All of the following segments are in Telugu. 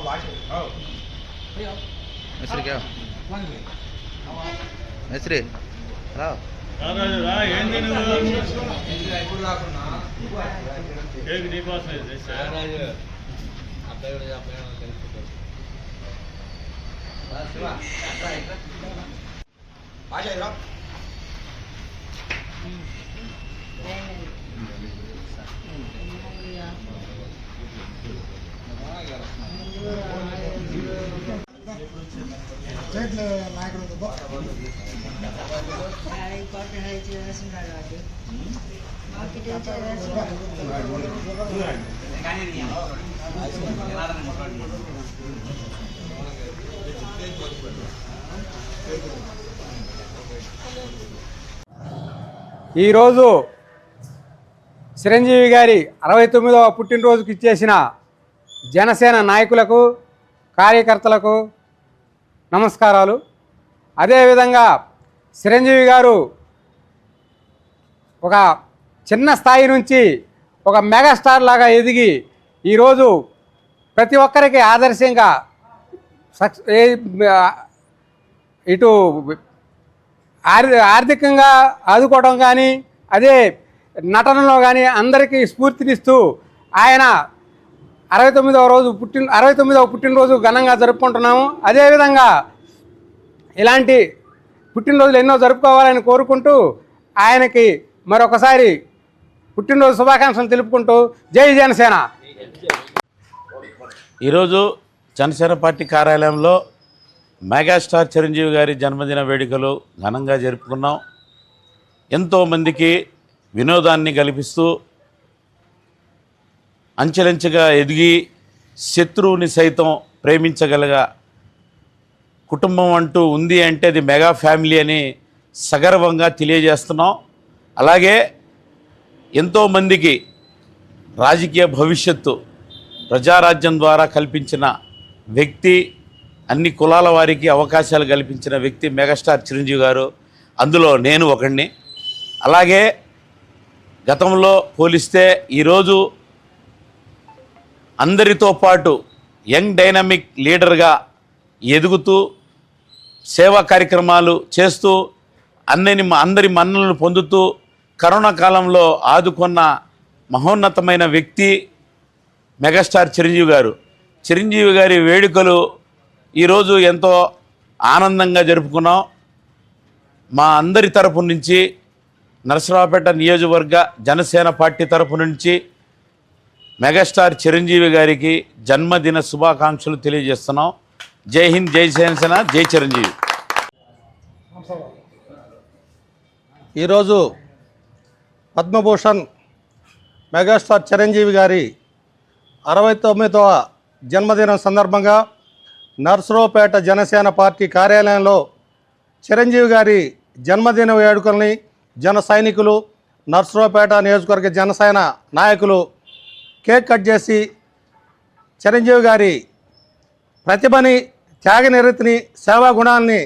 I'll watch it. Oh. Leo. Let's get out. One way. Let's get out. భాష ఇరా ఈరోజు చిరంజీవి గారి అరవై తొమ్మిదవ పుట్టినరోజుకి ఇచ్చేసిన జనసేన నాయకులకు కార్యకర్తలకు నమస్కారాలు. అదేవిధంగా చిరంజీవి గారు ఒక చిన్న స్థాయి నుంచి ఒక మెగాస్టార్ లాగా ఎదిగి ఈరోజు ప్రతి ఒక్కరికి ఆదర్శంగా సక్స్ ఇటు ఆర్థికంగా ఆదుకోవడం కానీ అదే నటనలో కానీ అందరికీ స్ఫూర్తినిస్తూ ఆయన అరవై తొమ్మిదవ రోజు పుట్టిన అరవై తొమ్మిదవ పుట్టినరోజు ఘనంగా జరుపుకుంటున్నాము. అదేవిధంగా ఇలాంటి పుట్టినరోజులు ఎన్నో జరుపుకోవాలని కోరుకుంటూ ఆయనకి మరొకసారి పుట్టినరోజు శుభాకాంక్షలు తెలుపుకుంటూ జై జనసేన. ఈరోజు జనసేన పార్టీ కార్యాలయంలో మెగాస్టార్ చిరంజీవి గారి జన్మదిన వేడుకలు ఘనంగా జరుపుకున్నాం. ఎంతోమందికి వినోదాన్ని కల్పిస్తూ అంచెలంచెగా ఎదిగి శత్రువుని సైతం ప్రేమించగలగా కుటుంబం అంటూ ఉంది అంటే అది మెగా ఫ్యామిలీ అని సగర్వంగా తెలియజేస్తున్నాం. అలాగే ఎంతోమందికి రాజకీయ భవిష్యత్తు ప్రజారాజ్యం ద్వారా కల్పించిన వ్యక్తి అన్ని కులాల వారికి అవకాశాలు కల్పించిన వ్యక్తి మెగాస్టార్ చిరంజీవి గారు. అందులో నేను ఒకడిని అలాగే గతంలో పోలిస్తే ఈరోజు అందరితో పాటు యంగ్ డైనమిక్ లీడర్గా ఎదుగుతూ సేవా కార్యక్రమాలు చేస్తూ అందరిని అందరి మన్నలను పొందుతూ కరోనా కాలంలో ఆదుకున్న మహోన్నతమైన వ్యక్తి మెగాస్టార్ చిరంజీవి గారు. చిరంజీవి గారి వేడుకలు ఈరోజు ఎంతో ఆనందంగా జరుపుకున్నాం. మా అందరి తరపు నుంచి నరసరావుపేట నియోజకవర్గ జనసేన పార్టీ తరపు నుంచి మెగాస్టార్ చిరంజీవి గారికి జన్మదిన శుభాకాంక్షలు తెలియజేస్తున్నాం. జై హింద్ జై సేనసేన జై చిరంజీవి. ఈరోజు పద్మభూషణ్ మెగాస్టార్ చిరంజీవి గారి అరవై తొమ్మిదవ జన్మదినం సందర్భంగా నర్సరావుపేట జనసేన పార్టీ కార్యాలయంలో చిరంజీవి గారి జన్మదిన వేడుకల్ని జన సైనికులు నర్సరావుపేట నియోజకవర్గ జనసేన నాయకులు కేక్ కట్ చేసి చిరంజీవి గారి ప్రతిభని త్యాగనిరతిని సేవా గుణాలని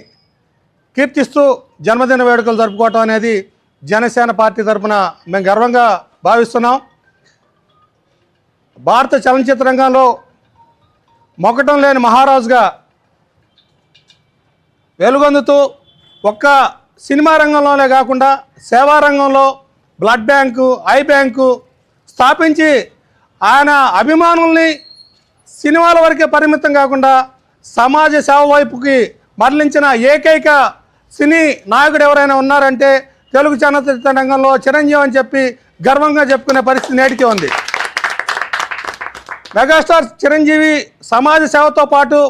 కీర్తిస్తూ జన్మదిన వేడుకలు జరుపుకోవటం అనేది జనసేన పార్టీ తరఫున మేము గర్వంగా భావిస్తున్నాం. భారత చలనచిత్ర రంగంలో మొక్కటం లేని మహారాజుగా వెలుగొందుతూ ఒక్క సినిమా రంగంలోనే కాకుండా సేవా రంగంలో బ్లడ్ బ్యాంకు ఐ బ్యాంకు స్థాపించి ఆయన అభిమానుల్ని సినిమాల వరకే పరిమితం కాకుండా సమాజ సేవ వైపుకి మరలించిన ఏకైక సినీ నాయకుడు ఎవరైనా ఉన్నారంటే తెలుగు చలనచిత్ర రంగంలో చిరంజీవి అని చెప్పి గర్వంగా చెప్పుకునే పరిస్థితి నేటికి ఉంది. మెగాస్టార్ చిరంజీవి సమాజ సేవతో పాటు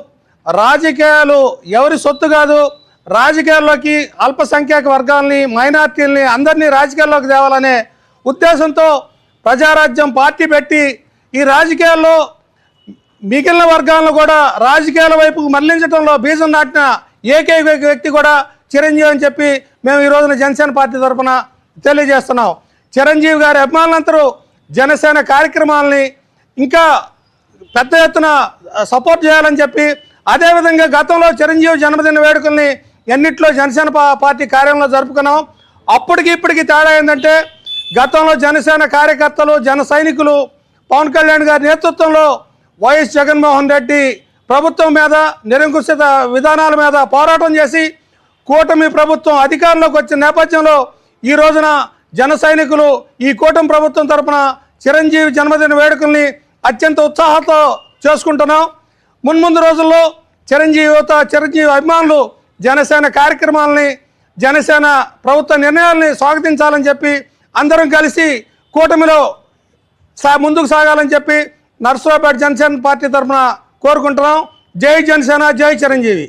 రాజకీయాలు ఎవరి సొత్తు కాదు రాజకీయాల్లోకి అల్పసంఖ్యాక వర్గాలని మైనార్టీల్ని అందరినీ రాజకీయాల్లోకి తేవాలనే ఉద్దేశంతో ప్రజారాజ్యం పార్టీ పెట్టి ఈ రాజకీయాల్లో మిగిలిన వర్గాలను కూడా రాజకీయాల వైపుకు మళ్ళించడంలో బీజం నాటిన ఏకైక వ్యక్తి కూడా చిరంజీవి అని చెప్పి మేము ఈ రోజున జనసేన పార్టీ తరఫున తెలియజేస్తున్నాం. చిరంజీవి గారి అభిమానులందరూ జనసేన కార్యక్రమాలని ఇంకా పెద్ద ఎత్తున సపోర్ట్ చేయాలని చెప్పి అదేవిధంగా గతంలో చిరంజీవి జన్మదిన వేడుకల్ని ఎన్నిట్లో జనసేన పా- పార్టీ కార్యాలయంలో జరుపుకున్నాం. అప్పటికి ఇప్పటికి తేడా ఏంటంటే గతంలో జనసేన కార్యకర్తలు జన సైనికులు పవన్ కళ్యాణ్ గారి నేతృత్వంలో వైఎస్ జగన్మోహన్ రెడ్డి ప్రభుత్వం మీద నిరంకుశిత విధానాల మీద పోరాటం చేసి కూటమి ప్రభుత్వం అధికారంలోకి వచ్చిన నేపథ్యంలో ఈ రోజున జన సైనికులు ఈ కూటమి ప్రభుత్వం తరపున చిరంజీవి జన్మదిన వేడుకల్ని అత్యంత ఉత్సాహంతో చేసుకుంటున్నాం. మున్ముందు రోజుల్లో చిరంజీవి యువత చిరంజీవి అభిమానులు జనసేన కార్యక్రమాలని జనసేన ప్రభుత్వ నిర్ణయాల్ని స్వాగతించాలని చెప్పి అందరం కలిసి కూటమిలో సా ముందుకు సాగాలని చెప్పి నర్సరావుపేట జనసేన పార్టీ తరఫున కోరుకుంటున్నాం. జై జనసేన జై చిరంజీవి.